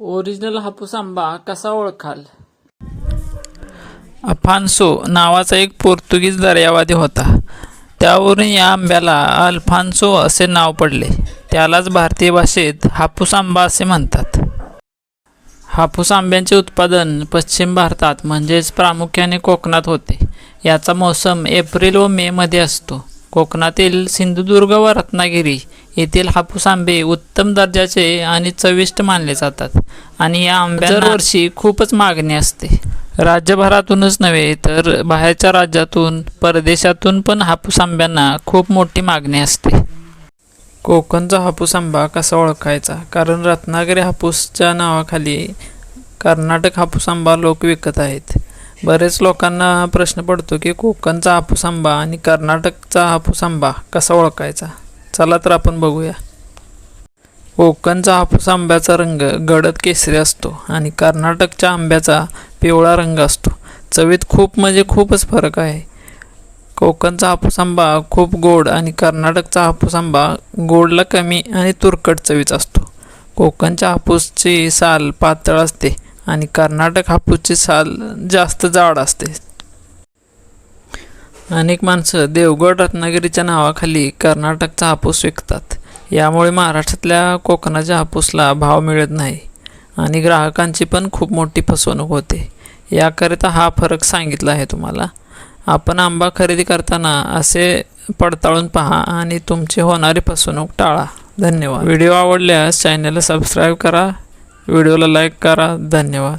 Original हापूस आंबा कसा ओळखाल? अफान्सो नावाचा एक पोर्तुगीज दर्यावादी होता. त्यावरून या आंब्याला अल्फान्सो असे नाव पडले. त्यालाच भारतीय भाषेत हापूस आंबा असे म्हणतात. हापूस आंब्यांचे उत्पादन पश्चिम भारतात म्हणजेच प्रामुख्याने कोकणात होते. याचा मोसम एप्रिल व मे मध्ये असतो. कोकणातील सिंधुदुर्ग व रत्नागिरी येथील हापूस आंबे उत्तम दर्जाचे आणि चविष्ट मानले जातात. आणि या आंब्यांना दरवर्षी खूपच मागणी असते. राज्यभरातूनच नव्हे तर बाहेरच्या राज्यातून परदेशातून पण हापूस आंब्यांना खूप मोठी मागणी असते. कोकणचा हापूस आंबा कसा ओळखायचा? कारण रत्नागिरी हापूसच्या नावाखाली कर्नाटक हापूस आंबा लोक विकत आहेत. बरेच लोकांना प्रश्न पडतो की कोकणचा हापूस आंबा आणि कर्नाटकचा हापूस आंबा कसा ओळखायचा? चला तर आपण बघूया. कोकणचा हापूस आंब्याचा रंग गडद केसरी असतो आणि कर्नाटकच्या आंब्याचा पिवळा रंग असतो. चवीत खूप म्हणजे खूपच फरक आहे. कोकणचा हापूस आंबा खूप गोड आणि कर्नाटकचा हापूस आंबा गोडला कमी आणि तुरकट चवीचा असतो. कोकणच्या हापूसची साल पातळ असते आणि कर्नाटक हापूसची साल जास्त जाड असते. अनेक माणसं देवगड रत्नागिरीच्या नावाखाली कर्नाटकचा हापूस विकतात. यामुळे महाराष्ट्रातल्या कोकणाच्या हापूसला भाव मिळत नाही आणि ग्राहकांची पण खूप मोठी फसवणूक होते. याकरिता हा फरक सांगितला आहे तुम्हाला. आपण आंबा खरेदी करताना असे पडताळून पहा आणि तुमची होणारी फसवणूक टाळा. धन्यवाद. व्हिडिओ आवडल्यास चॅनलला सबस्क्राईब करा. व्हिडिओला लाईक करा. धन्यवाद.